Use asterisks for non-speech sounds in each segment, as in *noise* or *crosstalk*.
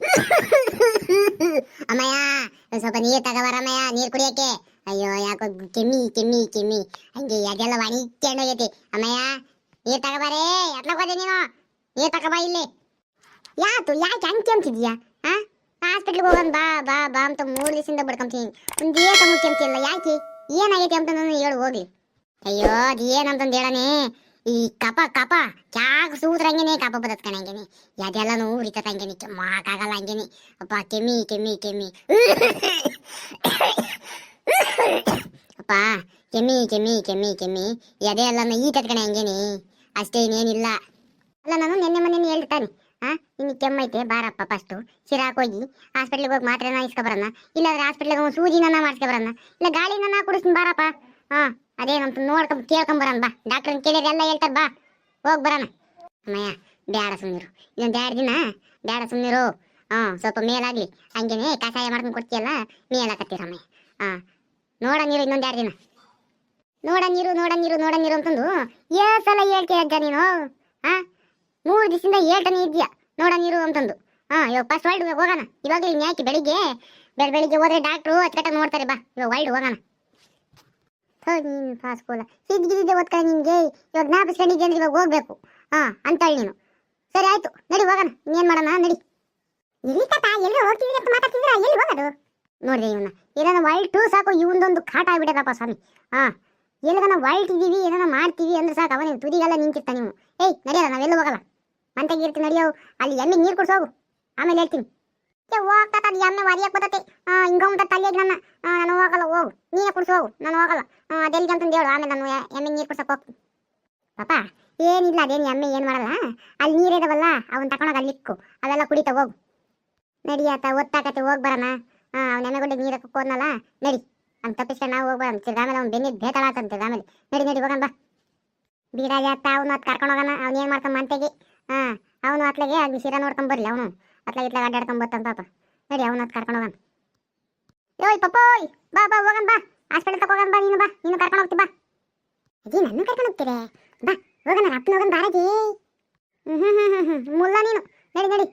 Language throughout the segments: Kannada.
*laughs* ಅಮ್ಮಯ್ಯ ಸ್ವಲ್ಪ ನೀರ್ ತಗೋಬಾರಮ್ಮಯ್ಯ ನೀರ್ ಕುಡಿಯಕ್ಕೆ. ಅಯ್ಯೋ, ಯಾಕೋ ಕೆಮ್ಮಿ ಕೆಮ್ಮಿ ಕೆಮ್ಮಿ. ಹಂಗೆ ಅದೆಲ್ಲ ಒಣಿಕೊಂಡೋಗೈತಿ ಅಮ್ಮಯ್ಯ, ನೀರ್ ತಗೋಬಾರೇ, ಎತ್ಲಕ್ ಹೋದೆ ನೀನು. ನೀರ್ ತಗೋಬಾ ಇಲ್ಲಿ. ಯಾತು, ಯಾಕೆ ಹಂಗೆ ಕೆಮ್ತಿದ್ಯಾ? ಹಾ ಹಾಸ್ಪಿಟ್ಲಿಗೆ ಹೋಗೋಣ ಬಾ ಬಾ ಬಾ ಅಂತ ಮೂರು ದಿವಸದಿಂದ ಬಡ್ಕೊಂತೀನಿ. ಒಂದು ಏಟ ಕೆಮ್ತಿಲ್ಲ, ಯಾಕೆ? ಏನಾಗೈತಿ ಅಂತ ನಾನು ಹೇಳು, ಹೋಗ್ಲಿ. ಅಯ್ಯೋ, ಅದು ಏನಂತಂದು ಹೇಳನೆ ಈ ಕಪ ಕಪ. ಸೂತ್ರ ಹಂಗೇನೆ, ಕಪ ಬದತ್ ಕಣ ಅದೆಲ್ಲ ನೋವು ಉರಿತದ ಮಾಕಾಗಲ್ಲ ಹಂಗೇನಿ. ಅಪ್ಪ ಕೆಮ್ಮಿ ಕೆಮ್ಮಿ ಕೆಮ್ಮಿ ಅಪ್ಪ ಕೆಮ್ಮಿ ಕೆಮ್ಮಿ ಕೆಮ್ಮಿ ಕೆಮ್ಮಿ ಎದೆ ಎಲ್ಲ ಈ ಕಣ ಹಂಗೇನಿ. ಅಷ್ಟೇ ಇನ್ನೇನಿಲ್ಲ. ಅಲ್ಲ, ನಾನು ನಿನ್ನೆ ಮೊನ್ನೆ ಹೇಳ್ತಾನೆ ಹಾ ನಿನ್ನ ಕೆಮ್ಮೈತೆ ಬಾರಪ್ಪ ಫಸ್ಟು ಸಿರಾಕ್ ಹೋಗಿ ಹಾಸ್ಪಿಟ್ಲಿಗೆ ಹೋಗಿ ಮಾತ್ರೆನ ಇಸ್ಕೊಬರನ್ನ ಇಲ್ಲಾಂದ್ರೆ ಹಾಸ್ಪಿಟ್ಲಿಗೆ ಹೋಗಿ ಸೂಜಿನ ಮಾಡಿಸ್ಕೊಬರನ್ನ ಇಲ್ಲ ಗಾಳಿನ ಕುಡಿಸ್ತೀನಿ, ಬಾರಪ್ಪ. ಹಾ ಅದೇನಂತ ನೋಡ್ಕೊಂಡ್ ಕೇಳ್ಕೊಂಬರಣ, ಬಾ. ಡಾಕ್ಟರ್ ಕೇಳಿದ್ರೆ ಎಲ್ಲ ಹೇಳ್ತಾರೆ, ಬಾ. ಹೋಗ್ ಬರೋಣ. ಅಮ್ಮಯ್ಯ, ಬ್ಯಾಡ ಸುಮ್ಮನಿರು ಇನ್ನೊಂದು ಎರಡು ದಿನ, ಬ್ಯಾಡ ಸುಮ್ಮನಿರು ಹಾಂ, ಸ್ವಲ್ಪ ಮೇಲಾಗ್ಲಿ. ಹಂಗೇನೆ ಕಷಾಯ ಮಾಡ್ಕೊಂಡು ಕೊಡ್ತೀಯಲ್ಲ ಮೇಲಾಕತ್ತೀರಮ್ಮಯ್ಯ ಆ ನೋಡ ನೀರು ಇನ್ನೊಂದು ಎರಡು ದಿನ. ನೋಡ ನೀರು ನೋಡ ನೀರು ನೋಡ ನೀರು ಅಂತಂದು ಏಳು ಸಲ ಹೇಳ್ತೀಯ ಅಜ್ಜ ನೀನು? ಹಾ? ಮೂರು ದಿವಸದಿಂದ ಹೇಳ್ತಾನೆ ಇದೆಯಾ ನೋಡ ನೀರು ಅಂತಂದು. ಹಾ ಇವಾಗ ಫಸ್ಟ್ ವರ್ಲ್ಡ್ ಹೋಗೋಣ. ಇವಾಗ ಇನ್ಯಾಕೆ ಯಾಕೆ ಬೆಳಿಗ್ಗೆ? ಬೆಳ ಬೆಳಿಗ್ಗೆ ಹೋದ್ರೆ ಡಾಕ್ಟ್ರು ಅಚ್ಚಕಟ್ಟಾಗಿ ನೋಡ್ತಾರೆ, ಬಾ. ಇವಾಗ ವರ್ಲ್ಡ್ ಹೋಗೋಣ. ಥೋ, ನೀನು ಪಾಸ್ಕೋಲ ಸಿದ್ಗಿದ್ದೆ ಓದ್ಕೊಳ್ಳಿ ನಿನ್ಗೆ? ಇವಾಗ ಜ್ಞಾಪಿಸ್ಕೊಂಡಿದ್ದೆ ಅಂದ್ರೆ ಇವಾಗ ಹೋಗ್ಬೇಕು. ಹಾ, ಅಂತೇಳಿ ನೀನು. ಸರಿ, ಆಯ್ತು. ನಡಿ, ಹೋಗೋಣ. ಇನ್ನೇನು ಮಾಡೋಣ? ನಡಿ. ಎಲ್ಲಿ ತಾತ ಎಲ್ಲರೂ ಹೋಗ್ತಿದ್ರಿ ಅಂತ ಮಾತಾಡ್ತಿದ್ರ ಎಲ್ಲಿ ಹೋಗೋದು? ನೋಡ್ರಿ ಇವನ್ನ ಏನಾನ ವೈಲ್ಡ್ ಟೂ ಸಾಕು. ಇವನದೊಂದು ಕಾಟ ಆಗ್ಬಿಡದಪ್ಪ ಸ್ವಾಮಿ. ಹಾ. ಎಲ್ಲದನ್ನ ವೈಲ್ಡ್ ಇದೀವಿ ಏನಾನ ಮಾಡ್ತೀವಿ ಅಂದ್ರೆ ಸಾಕು. ಅವನಿಗೆ ತುದಿಗೆಲ್ಲ ನಿಂತಿರ್ತ ನೀವು ಏಯ್, ನಡಿಯಲ್ಲ, ನಾವೆಲ್ಲೂ ಹೋಗಲ್ಲ. ಮಂತೆಗೆ ಇರ್ತೀನಿ ನಡಿಯೋ. ಅಲ್ಲಿ ಎಮ್ಮೆ ನೀರು ಕುಡಿಸೋಗು. ಆಮೇಲೆ ಹೇಳ್ತೀನಿ. ಏ ಹೋಗ್ತಾ ಅದು ಎಮ್ಮೆ ಒರಿಯಕ್ಕೆ ಬರ್ತೈತೆ. ಹಿಂಗ ಅಂತ ತಲೆಗೆ ನನ್ನ ನಾನು ಹೋಗಲ್ಲ, ಹೋಗು. ನೀನೇ ಕುಡ್ಸು, ಹೋಗು. ನಾನು ಹೋಗಲ್ಲ. ಅದೆಲ್ಲಿಗೆ ಅಂತಂದು ಹೇಳು. ಆಮೇಲೆ ನಾನು ಎಮ್ಮೆ ನೀರು ಕುಡ್ಸಕ್ಕೆ ಹೋಗ್ತೀನಿ. ಪಾಪ, ಏನಿಲ್ಲ, ಅದೇನು ಎಮ್ಮೆ ಏನು ಮಾಡಲ್ಲ. ಅಲ್ಲಿ ನೀರಿದಾವಲ್ಲ ಅವನು ತಕೊಂಡೋಗಿ ಅಲ್ಲಿ ಇಕ್ಕು. ಅವೆಲ್ಲ ಕುಡಿತಾ ಹೋಗು. ನಡಿಯಾತ ಒತ್ತಾಕತ್ತೆ ಹೋಗಿ ಬರೋಣ. ಅವ್ನ ಎಮ್ಮೆ ಗುಂಡಿಗೆ ನೀರು ಹೋದ್ನಲ್ಲ, ನಡಿ. ಅವ್ನು ತಪ್ಪಿಸ್ಕೊಂಡು ನಾವು ಹೋಗ್ಬಾರ ತಿರ್ಗ ಅವ್ನು ಅವ್ನು ಬೆನ್ನಿಗೆ ಅಂತ ಆಮೇಲೆ. ನಡಿ ನಡಿ, ಹೋಗೋಣ, ಬಾ. ಬೀರಾಜ ಆತ, ಅವನು ಅತ್ ಕರ್ಕೊಂಡು ಹೋಗೋಣ. ಅವ್ನು ಏನು ಮಾಡ್ತಾನೆ ಮಂತೆಗೆ ಹಾಂ ಅವನು ಅತ್ಲಾಗೆ ಅದು ಸೀರೆ ನೋಡ್ಕೊಂಬರ್ಲಿ ಅವನು. ಅತ್ಲಾಗ ಇತ್ಲಾಗ ಅಡ್ಡಾಡ್ಕೊಂಡ್ ಬರ್ತಾನೆ ಪಾಪ ನಡಿ, ಅವನು ಅದು ಕರ್ಕೊಂಡು ಹೋಗೋಣ ಯೋಯ್ ಪಪ್ಪೋಯ್, ಬಾ ಬಾ, ಹೋಗನ್, ಬಾ. ಹಾಸ್ಪಿಟಲ್ ತಕ ಹೋಗೋಣ ಬಾ, ನೀನು ಬಾ, ನೀನು ಕರ್ಕೊಂಡು ಹೋಗ್ತಿ, ಬಾ. ಅಜ್ಜಿ ನನ್ನ ಕರ್ಕೊಂಡು ಹೋಗ್ತೀರಿ? ಬಾ, ಹೋಗನ ಅಪ್ಪನ ಹೋಗನ್, ಬಾರಜಿ. ಹ್ಞೂ ಹ್ಞೂ ಹ್ಞೂ ಹ್ಞೂ ಮುಲ್ಲ ನೀನು. ನಡಿ ನಡಿ.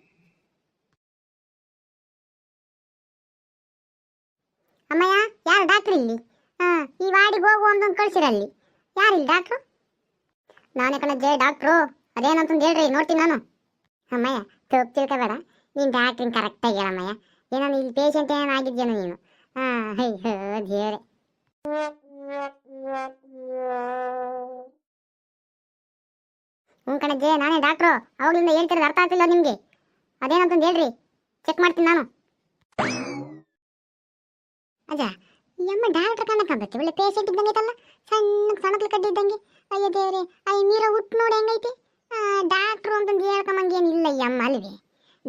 ಅಮ್ಮಯ್ಯ, ಯಾರು ಡಾಕ್ಟ್ರ್ ಇಲ್ಲಿ? ಹಾಂ, ಈ ವಾರ್ಡಿಗೆ ಹೋಗು ಅಂತಂದು ಕಳಿಸಿರಲ್ಲಿ ಯಾರಿಲ್ಲ ಡಾಕ್ಟ್ರು ನಾನೇ ಕಣ ಜಯ ಡಾಕ್ಟ್ರು ಅದೇನಂತಂದು ಹೇಳ್ರಿ, ನೋಡ್ತೀನಿ ನಾನು. ಅಮ್ಮಯ್ಯ ತಪ್ಪು ತಿಳ್ಕೊಬೇಡ ನೀನು ಡಾಕ್ಟ್ರಿನ ಕರೆಕ್ಟಾಗಿ ಹೇಳಮ್ಮಯ್ಯ ಏನೋ ಇಲ್ಲಿ ಪೇಷಂಟ್ ಏನೋ ಆಗಿದ್ಯೇನೋ ನೀನು. ಹಾಂ ಅಯ್ಯೋ ದೇವ್ರೆ. ಹ್ಞೂ ಕಣಜ್ಜೆ, ನಾನೇ ಡಾಕ್ಟ್ರು ಅವಾಗಲಿಂದ ಹೇಳ್ತಿರೋದು ಅರ್ಥ ಆಗ್ತಿಲ್ಲ ನಿಮಗೆ. ಅದೇನಂತ ಹೇಳ್ರಿ. ಚೆಕ್ ಮಾಡ್ತೀನಿ ನಾನು. ಅಜ್ಜ ಯಮ್ಮ ಡಾಕ್ಟ್ರ್ ಡಾಕ್ಟರ್ ಕಾಣಕ್ಕಂಬತ್ತೆ ಒಳ್ಳೆ ಪೇಷಂಟ್ ಇದ್ದಂಗೆ ಐತಲ್ಲ. ಸಣ್ಣ ಸಣ್ಣಕ್ಕೆ ಕಡ್ಡಿ ಇದ್ದಂಗೆ ಅಯ್ಯೋ ದೇವ್ರೆ, ಅಯ್ಯ ನೀರ ಹುಟ್ಟು ನೋಡಿ ಹೆಂಗೈತಿ? ಡಾಕ್ಟ್ರು ಅಂತಂದು ಹೇಳ್ಕೊಂಬಂಗೇನಿಲ್ಲ ಈ ಅಮ್ಮ ಅಲ್ವೇ.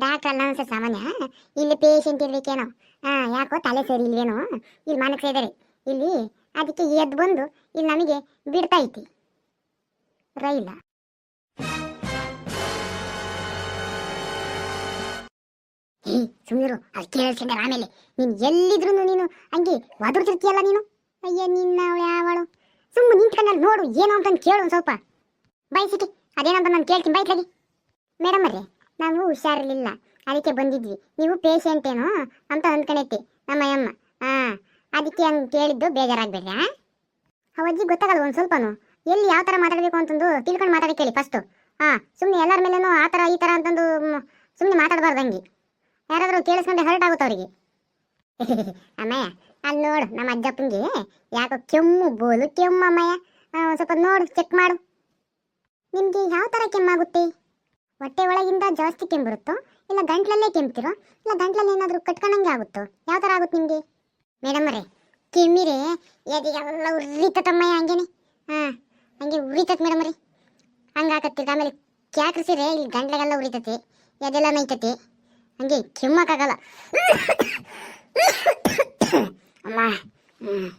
ಡಾಕ್ಟರ್ ಅಲ್ಲ ಅನ್ಸುತ್ತೆ ಸಾಮಾನ್ಯ? ಇಲ್ಲಿ ಪೇಷಂಟ್ ಇರ್ಬೇಕೇನೋ ಹಾ ಯಾಕೋ ತಲೆ ಸರಿ ಇಲ್ವೇನೋ? ಇಲ್ಲಿ ಮನಸ್ಸು ಇದ್ದಾರೆ ಇಲ್ಲಿ ಅದಕ್ಕೆ ಎದ್ದು ಬಂದು ಇಲ್ಲಿ ನಮಗೆ ಬಿಡ್ತಾ ಐತಿ. ರೈಲ. ಏ ಸುಮ್ಮನಿರು ಅದು ಕೇಳಿಸ್ಕೊಂಡೆ ಆಮೇಲೆ. ನೀನು ಎಲ್ಲಿದ್ರು ನೀನು ಹಂಗೆ ಒದರ್ತಿರ್ತೀಯಲ್ಲ ನೀನು? ಅಯ್ಯ ನಿನ್ನ ಅವಳು ಯಾವಳು? ಸುಮ್ಮನೆ ನಿಂತ್ಕೊಂಡಲ್ಲಿ ನೋಡು, ಏನು ಅಂತ ಕೇಳು ಸ್ವಲ್ಪ. ಬಯಸಿಟಿ ಅದೇನಂತ ನಾನು ಕೇಳ್ತೀನಿ ಬೈತ್ಲಾಗಿ ಮೇಡಮ್ ಅರೇ ನಾವು ಹುಷಾರಿರ್ಲಿಲ್ಲ. ಅದಕ್ಕೆ ಬಂದಿದ್ವಿ. ನೀವು ಪೇಷಂಟ್ ಏನೋ ಅಂತ ಅಂದ್ಕೊಂಡೈತಿ. ಅಮ್ಮ ಹಾಂ ಅದಕ್ಕೆ ಹಂಗೆ ಕೇಳಿದ್ದು ಬೇಜಾರಾಗಬೇಡ ಅವಜ್ಜಿ ಗೊತ್ತಾಗಲ್ಲ ಒಂದು ಸ್ವಲ್ಪನು? ಎಲ್ಲಿ ಯಾವ ಥರ ಮಾತಾಡಬೇಕು ಅಂತಂದು ತಿಳ್ಕೊಂಡು ಮಾತಾಡಿ ಕೇಳಿ ಫಸ್ಟು ಹಾಂ ಸುಮ್ಮನೆ ಎಲ್ಲರ ಮೇಲೇನೂ ಆ ಥರ ಈ ಥರ ಅಂತಂದು ಸುಮ್ಮನೆ ಮಾತಾಡಬಾರ್ದು ಹಂಗೆ. ಯಾರಾದರೂ ಕೇಳಿಸ್ಕೊಂಡೆ ಹರ್ಟ್ ಆಗುತ್ತೆ ಅವರಿಗೆ. *laughs* ಅಮ್ಮಯ್ಯ ಅಲ್ಲಿ ನೋಡು ನಮ್ಮ ಅಜ್ಜಪ್ಪನಿಗೆ ಯಾಕೋ ಕೆಮ್ಮು ಬೋಲು ಕೆಮ್ಮು ಅಮ್ಮಯ್ಯ. ಆ, ಸ್ವಲ್ಪ ನೋಡು ಚೆಕ್ ಮಾಡು. ನಿಮಗೆ ಯಾವ ಥರ ಕೆಮ್ಮಾಗುತ್ತೆ ಹೊಟ್ಟೆ ಒಳಗಿಂದ ಜಾಸ್ತಿ ಕೆಂಬಿರುತ್ತೋ ಬರುತ್ತೋ ಇಲ್ಲ ಗಂಟ್ಲಲ್ಲೇ ಕೆಮ್ತಿರೋ ಇಲ್ಲ ಗಂಟ್ಲಲ್ಲಿ ಏನಾದರೂ ಕಟ್ಕೊಂಡಂಗೆ ಆಗುತ್ತೋ? ಯಾವ ಥರ ಆಗುತ್ತೆ ನಿಮಗೆ? ಕೆಮ್ಮಿರಿ ಕೆಮ್ಮಿರೆ ಎದೆಗೆಲ್ಲ ಉರಿತತಮ್ಮಯ್ಯ ಹಂಗೇನೆ. ಹಾಂ, ಹಂಗೆ ಉರಿತತ್ ಮೇಡಮ್ ರೀ ಹಂಗೆ ಆಗತ್ತೆ ಆಮೇಲೆ ಕ್ಯಾಕ್ರಿಸಿದ್ರೆ ಇಲ್ಲಿ ಗಂಟ್ಲೆಗೆಲ್ಲ ಉರಿತತಿ, ಎದೆಲ್ಲ ನೈತತಿ ಹಂಗೆ ಕೆಮ್ಮಕ್ಕಾಗಲ್ಲ. ಅಮ್ಮ ಒಂದು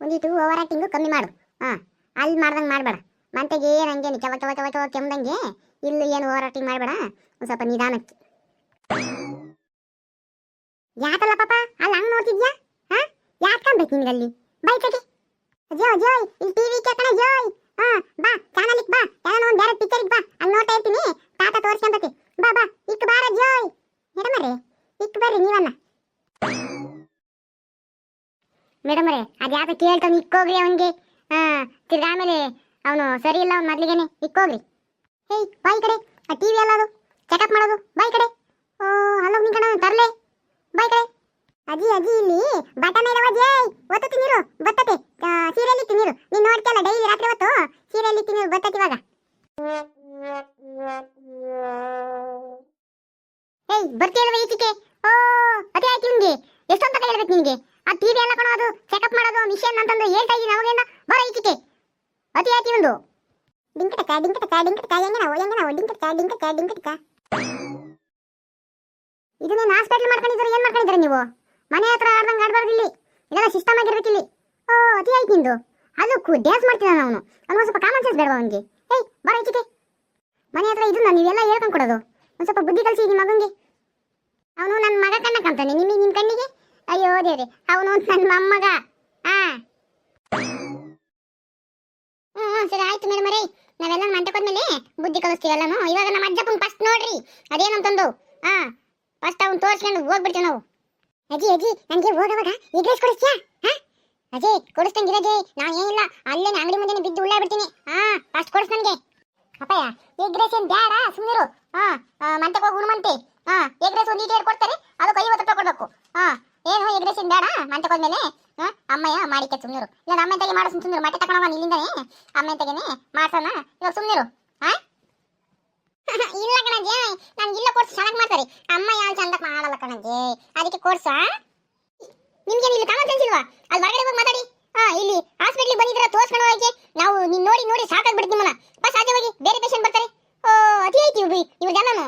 ಒಂದಿಟ್ಟು ಓವರ್ ಆಕ್ಟಿಂಗು ಕಮ್ಮಿ ಮಾಡು. ಹಾಂ, ಅಲ್ಲಿ ಮಾಡ್ದಂಗೆ ಮಾಡಬೇಡ. ಮಂತೆಗೆ ಏನು ಹಂಗೇನು ಚವ ಚವ ಚವ ಚವ ಕೆಮ್ದಂಗೆ ಇಲ್ಲಿ ಏನು ಓವರಾಕ್ಟಿಂಗ್ ಮಾಡಬೇಡ. ಒಂದು ಸ್ವಲ್ಪ ನಿಧಾನಕ್ಕೆ. ಯಾಕಲ್ಲ ಪಾಪ? ಅಲ್ಲಿ ಹಂಗ ನೋಡ್ತಿದ್ಯಾ? ಹಾ? ಕಾಣ್ಬೇಕು ನಿಮ್ಗೆ ಅಲ್ಲಿ ಬೈಕಗೆ ಜೋ ಜೋಯ್ ಇಲ್ಲಿ ಟಿವಿ ಕೇಳ್ತಾನೆ ಜೋ ಹಾ, ಬಾ ಚಾನಲಿಗೆ ಬಾ. ಯಾರೋ ಒಂದು ಬೇರೆ ಪಿಕ್ಚರಿಗೆ ಬಾ. ಅಲ್ಲಿ ನೋಡ್ತಾ ಇರ್ತೀನಿ. ತಾತ ತೋರಿಸ್ಕೊಂಬತ್ತೆ ಬಾ ಬಾ ಇಕ್ ಬಾರ ಜೋಯ್. ಮೇಡಮರೇ ಇಕ್ ಬರ್ರಿ ನೀವನ್ನ. ಮೇಡಮರೇ ಅದು ಯಾಕೆ ಕೇಳ್ತಾನೆ ಇಕ್ಕೋಗ್ರಿ ಅವನಿಗೆ. ಹಾ, ತಿರ್ಗಿ ಆಮೇಲೆ ಅವನು ಸರಿ ಇಲ್ಲ ಅವ್ನು ಮೊದಲಿಗೆನೆ ಇಕ್ಕೋಗ್ರಿ ಹೇಯ್ ಬಾಯ್ ಕಡೆ. ಆ ಟಿವಿ ವಿ ಅದು. ಚೆಕಪ್ ಮಾಡೋದು. ಬಾಯ್ ಕಡೆ. ಓ ಅಲ್ಲೋಗ್ ನಿಂಕಣ ತರ್ಲೆ. ಬಾಯ್ ಕಡೆ. ಅಜ್ಜಿ ಅಜ್ಜಿ ಇಲ್ಲಿ. ಬಟನ್ ಇರವ ಜೈ ಒತ್ತತಿ ನೀರು ಬತ್ತತೆ. ಸೀರಿಯಲ್ ಇತ್ತು ನೀರು ನೀನು ನೋಡ್ತಿಯಲ್ಲ, ಡೈಲಿ ರಾತ್ರಿ ಹೊತ್ತು? ಸೀರಿಯಲ್ ಇತ್ತು ನೀರು ಬತ್ತತಿ ಇವಾಗ. ಏಯ್, ಬರ್ತೀಯಲ್ವ ಈಚಿಕೆ ಓ, ಅದೇ ಆಯ್ತು ನಿಮ್ಗೆ. ಎಷ್ಟೊಂತ ಹೇಳ್ಬೇಕು ನಿನ್ಗೆ? ಆ ಟಿವಿ ಎಲ್ಲ ಕಣೋದು ಚೆಕಪ್ ಮಾಡೋದು ಮಿಷನ್ ಅಂತಂದು ಹೇಳ್ತಾ ಇದ್ದೀನಿ ಅವಾಗೇನ ಬರೋ ಈಚಿಕೆ ಅತಿ ಆಯ್ತು ಒಂದು ಡಿಂಕಟಕ ಡಿಂಕಟಕ ಡಿಂಕಟಕ ಹೆಂಗೆ ನಾವು ಹೆಂಗೆ ನಾವು ಡಿಂಕಟಕ ಡಿಂಕಟಕ ಡಿಂಕಟಕ ಇದನ್ನೇನು ಹಾಸ್ಪಿಟಲ್ ಮಾಡ್ಕೊಂಡಿದ್ರೆ ಏನ್ ಮಾಡ್ಕೊಂಡಿದ್ರೆ ನೀವು? ಮನೆ ಹತ್ರ ಆಡ್ದಂಗೆ ಆಡಬಾರ್ದು ಇಲ್ಲಿ. ಇದೆಲ್ಲ ಸಿಸ್ಟಮ್ ಆಗಿರ್ಬೇಕು ಇಲ್ಲಿ. ಓ, ಅತಿ ಆಯ್ತು ನಿಂದು. ಅದು ಡ್ಯಾನ್ಸ್ ಮಾಡ್ತಿದ್ದಾನೆ ಅವನು. ಅವನು ಸ್ವಲ್ಪ ಕಾಮನ್ ಸೆನ್ಸ್ ಬೇಡವಾ ಅವನಿಗೆ? ಏಯ್ ಬರ ಈಚೆಗೆ ಮನೆ ಹತ್ರ ಇದನ್ನ ನೀವೆಲ್ಲ ಹೇಳ್ಕೊಂಡು ಕೊಡೋದು. ಒಂದು ಸ್ವಲ್ಪ ಬುದ್ಧಿ ಕಲಿಸಿ ನಿಮ್ಮ ಮಗನಿಗೆ ಅವನು ನನ್ನ ಮಗ ಕಣ್ಣ ಕಾಣ್ತಾನೆ. ನಿಮಗೆ ನಿಮ್ಮ ಕಣ್ಣಿಗೆ? ಅಯ್ಯೋ, ದೇವ್ರಿ, ಅವನು ನನ್ನ ಮೊಮ್ಮಗ ಹಾ ಹ್ಞೂ ಹ್ಞೂ ಸರಿ ಆಯ್ತು ಮೇಡಮ್ ರೇ ನಾವೆಲ್ಲ ಮಂಟಕೊಂಡ್ಮೇಲೆ ಬುದ್ಧಿ ನಾವು ಇವಾಗ ನಮ್ಮ ಅಜ್ಜಪ್ಪನ ಫಸ್ಟ್ ನೋಡ್ರಿ. ಅದೇನಂತಂದು? ಹಾ ಫಸ್ಟ್ ಅವ್ನು ತೋರಿಸ್ಕೊಂಡು ಹೋಗ್ಬಿಡ್ತೀವಿ ನಾವು. ಅಜ್ಜಿ ಅಜ್ಜಿ ನನಗೆ ಹೋಗವಾಗ ಎಗ್ ರೈಸ್ ಕೊಡಿಸ್ತೀಯಾ? ಹಾ? ಅಜ್ಜಿ ಕೊಡಿಸ್ತಂಗಿರಜಿ ನಾನು ಏನಿಲ್ಲ ಅಲ್ಲೇ ಅಂಗಡಿ ಮುಂದೆ ಬಿದ್ದು ಉಳ್ಳಾಡ್ಬಿಡ್ತೀನಿ ಹಾ ಫಸ್ಟ್ ಕೊಡಿಸ್ ನನಗೆ. ಅಪ್ಪಯ್ಯ ಎಗ್ ರೈಸ್ ಏನು ಬೇಡ ಸುಮ್ಮನಿರು ಹಾ ಮಂತೆ ಹೋಗಿ ಉಣ್ಮಂತೆ ಹಾ ಎಗ್ ರೈಸ್ ಒಂದು ಈಟೇರ್ ಕೊಡ್ತಾರೆ, ಅದಕ್ಕೆ ಐವತ್ತು ರೂಪಾಯಿ ಕೊಡ್ಬೇಕು. ಹಾ ಏನು ಎಗ್ ರೈಸ್ ಏನು ಬೇಡ ಮಂತೆ ಹೋದ್ಮೇಲೆ? ಹಾ ಅಮ್ಮಯ್ಯ, ಮಾಡಿಕೆ ಸುಮ್ಮನಿರು ಇಲ್ಲ ನಮ್ಮ ತೆಗೆ ಮಾಡೋ ಸುಮ್ಮನಿರು ಮಟ್ಟೆ ತಗೊಂಡವ ಇಲ್ಲಿಂದನೇ? ಅಮ್ಮ ತೆಗೆನೆ ಮಾಡ್ಸೋಣ? ಇವಾಗ ಸುಮ್ಮನಿರು ನಾನು ಇಲ್ಲ ಕೋರ್ಸ್ ಚೆನ್ನಾಗಿ ಮಾಡ್ತಾರೆ ಅಮ್ಮ ಯಾವ ಚಂದ ಮಾಡಲ್ಲ ಕಣಜ್ಜಿ ಅದಕ್ಕೆ ಕೋರ್ಸಾ ನಿಮ್ಗೆ ಇಲ್ಲಿ ಕಾಮನ್ ಸೆನ್ಸ್ ಇಲ್ವಾ? ಅಲ್ಲಿ ಹೊರಗಡೆ ಹೋಗಿ ಮಾತಾಡಿ. ಹಾ ಇಲ್ಲಿ ಹಾಸ್ಪಿಟ್ಲಿಗೆ ಬಂದಿದ್ರೆ ತೋರ್ಸ್ಕೊಂಡು ಹೋಗಿ ನಾವು ನೀನು ನೋಡಿ ನೋಡಿ ಸಾಕಾಗ್ಬಿಡ್ತು ನಿಮ್ಮನ್ನ. ಬಸ್ ಹೋಗಿ ಬೇರೆ ಪೇಷಂಟ್ ಬರ್ತಾರೆ. ಓ, ಅತಿ ಐತಿ ಇವ್ರು ಇವ್ರ ಜನನು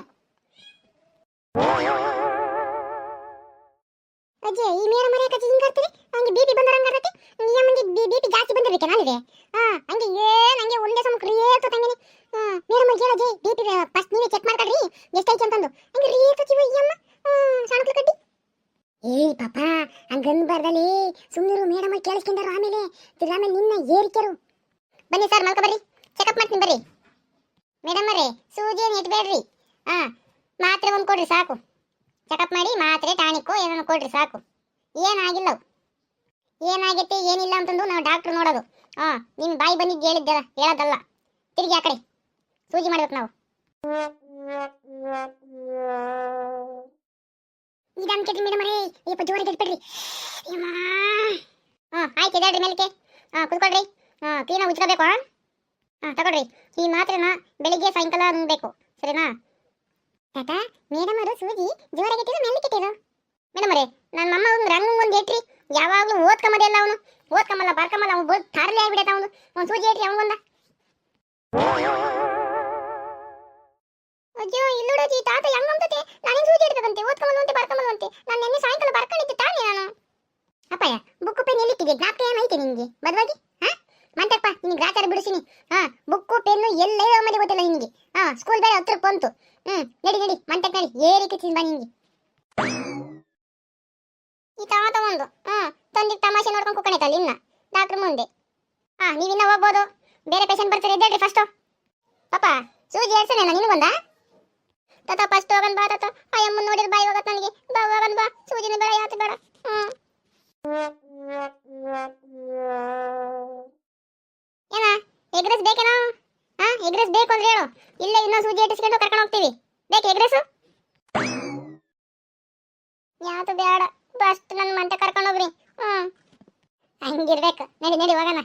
ಅಜ್ಜಿ, ಈ ಮೇರ ಮರೆ ಕಚ್ಚಿ ಹಿಂಗ್ ಆಡ್ತೀರಿ ಹಂಗೆ ಬಿಪಿ ಬಂದರಂಗ ಆಡತ್ತೆ? ಈ ಅಮ್ಮಂಗೆ ಬಿಪಿ ಜಾಸ್ತಿ ಬಂದಿರ್ಬೇಕೆ ನನಗೆ ಹಾ, ಹಂಗೆ ಏ ಹಂಗೆ ಒಂದೇ ಸಮ ಕ್ರಿಯೇಟ್ ತಂಗೇನೆ? ಮೇರ ಮೇಡಮ್ ಹೇಳ ಬಿ ಬಿಪಿ ಫಸ್ಟ್ ನೀವೇ ಚೆಕ್ ಮಾಡ್ಕೊಳ್ರಿ ಎಷ್ಟೈತಿ ಅಂತಂದು. ಹಂಗೆ ರೀ ಹಚ್ಚಿವ ಈ ಅಮ್ಮ? ಸಣ್ಣ ಕಡ್ಡಿ. ಏಯ್ ಪಾಪ ಹಂಗನ್ಬಾರ್ದಲ್ಲಿ ಸುಮ್ಮನಿರು ಮೇಡಮ್ ಕೇಳಿಸ್ಕೊಂಡಾರು ಆಮೇಲೆ. ತಿರ್ಗಾ ಆಮೇಲೆ ನಿನ್ನ ಏರಿಕೆರು. ಬನ್ನಿ ಸರ್, ಮಲ್ಕ ಬರ್ರಿ. ಚೆಕಪ್ ಮಾಡ್ತೀನಿ ಬರ್ರಿ. ಮೇಡಮ್ ಅವರೇ ಸೂಜಿ ಏನು ಇಟ್ಬೇಡ್ರಿ ಹಾ, ಮಾತ್ರೆ ಒಂದು ಕೊಡ್ರಿ, ಸಾಕು. ಚೆಕಪ್ ಮಾಡಿ ಮಾತ್ರೆ ಟಾನಿಕ್ಕು ಏನೋ ಕೊಡ್ರಿ ಸಾಕು. ಏನಾಗಿಲ್ಲ ಏನಾಗೈತಿ, ಏನಿಲ್ಲ ಅಂತಂದು ನಾವು ಡಾಕ್ಟ್ರು ನೋಡೋದು. ಹಾ ನಿಮ್ಮ ಬಾಯಿ ಬಂದಿದ್ದು ಹೇಳಿದ್ದಲ್ಲ ಹೇಳೋದಲ್ಲ. ತಿರುಗಿ ಆ ಕಡೆ. ಸೂಜಿ ಮಾಡ್ಬೇಕು ನಾವು. ಈಗ ಕೆಟ್ಟಿ ಮೇಡಮ್ ಅರೇ ಯಪ್ಪ ಜೋರಾಗಿ ಕೆಟ್ಬಿಡ್ರಿ. ಯಮ್ಮ. ಹಾಂ ಆಯ್ತು ಇದಾಡ್ರಿ ಮೇಲಕ್ಕೆ. ಹಾಂ ಕುತ್ಕೊಳ್ರಿ. ಹಾಂ ಕ್ಲೀನಾಗಿ ಉಜ್ಕೋಬೇಕು ಹಾಂ ತಗೊಳ್ರಿ. ಈ ಮಾತ್ರೆನ ಬೆಳಿಗ್ಗೆ ಸಾಯಂಕಾಲ ನುಂಗ್ಬೇಕು ಸರಿನಾ? ತಾತ, ಮೇಡಮ್ ಅವರು ಸೂಜಿ ಜೋರಾಗಿ ಇಟ್ಟಿರೋ ಮೇಲೆ ಕೆಟ್ಟಿರೋ ಮೇಡಮ್ ಅವರೇ ನನ್ನ ಅಮ್ಮ ಒಂದು ರಂಗ್ ಒಂದು ಏಟ್ರಿ ಯಾವಾಗಲೂ ಓದ್ಕೊಂಬದೇ ಇಲ್ಲ ಅವನು. ಓದ್ಕೊಂಬಲ್ಲ, ಬರ್ಕೊಂಬಲ್ಲ, ಅವ್ನು ಬೋದ್ ತಾರಲೆ ಆಗ್ಬಿಡೈತೆ ಅವನು. ಒಂದು ಸೂಜಿ ಏಟ್ರಿ ಅವನಿಗೊಂದ ಅಯ್ಯೋ ಇಲ್ಲೋಡಿ ತಾತ ಹೆಂಗಂತತೆ ನನಗೆ ಸೂಜಿ ಇಡ್ಬೇಕಂತೆ ಓದ್ಕೊಂಬಲ್ವಂತೆ ಬರ್ಕೊಂಬಲ್ವಂತೆ ನಾನು ನಿನ್ನೆ ಸಾಯಂಕಾಲ ಬರ್ಕೊಂಡಿದ್ದೆ ತಾನೇ ನಾನು. ಅಪ್ಪಯ್ಯ, ಬುಕ್ ಪೆನ್ ಎಲ್ಲಿಟ್ಟಿದೆ ಜ್ಞಾಪಕ ಏನೈತೆ ನಿನಗೆ ಬದವಾಗಿ? ಹಾ ಮಂಟಪ್ಪ ನಿನಗೆ ಗ್ರಾಚಾರ ಬಿಡಿಸಿನಿ ಹಾ, ಬುಕ್ಕು, ಪೆನ್ನು ಎಲ್ಲೇ ಮನೆ ಗೊತ್ತಿಲ್ಲ ನಿನಗೆ. ಹಾ ಸ್ಕೂಲ್ ಬೇರೆ ಹತ್ರಕ್ಕೆ ಬಂತು. ಹ್ಮ್, ನಡಿ ನಡಿ ಮಂಟಕ್ ನಡಿ. ಏರಿಕೆ ತಿನ್ ಬಾ ಈ ತಾವ ಒಂದು ಹ್ಮ್ ತಂದೆ ತಮಾಷೆ ನೋಡ್ಕೊಂಡು ಕುಕ್ಕಣೈತಲ್ಲ ಇನ್ನ? ಡಾಕ್ಟ್ರ್ ಮುಂದೆ. ಹಾ ನೀವಿನ್ನ ಹೋಗ್ಬೋದು. ಬೇರೆ ಪೇಷಂಟ್ ಬರ್ತಾರೆ, ಎದ್ದೇಳ್ರಿ ಫಸ್ಟು ಪಾಪ ಸೂಜಿ ಏರ್ಸನೇನ ನಿನಗೊಂದ ತಾತ ಫಸ್ಟ್ ಹೋಗನ್ ಬಾ, ತಾತ. ಅಮ್ಮನ್ ನೋಡಿದ್ರೆ ಬಾಯಿ ಹೋಗತ್ ನನಗೆ. ಬಾ, ಹೋಗನ್ ಬಾ. ಸೂಜಿನ ಬೇಡ ಯಾತು ಬೇಡ. ಹ್ಮ್. ಏನ? ಎಗ್ರೆಸ್ ಬೇಕೇನೋ? ಹಾ ಎಗ್ರೆಸ್ ಬೇಕು ಅಂದ್ರೆ ಹೇಳು. ಇಲ್ಲ ಇನ್ನೊಂದು ಸೂಜಿ ಇಟ್ಟಿಸ್ಕೊಂಡು ಕರ್ಕೊಂಡು ಹೋಗ್ತೀವಿ. ಬೇಕು ಎಗ್ರೆಸ್ ಯಾವುದು ಬೇಡ ಫಸ್ಟ್ ನನ್ನ ಮಂಟ ಕರ್ಕೊಂಡು ಹೋಗ್ರಿ. ಹ್ಮ್. ಹಂಗಿರ್ಬೇಕು. ನಡಿ ನಡಿ, ಹೋಗೋಣ.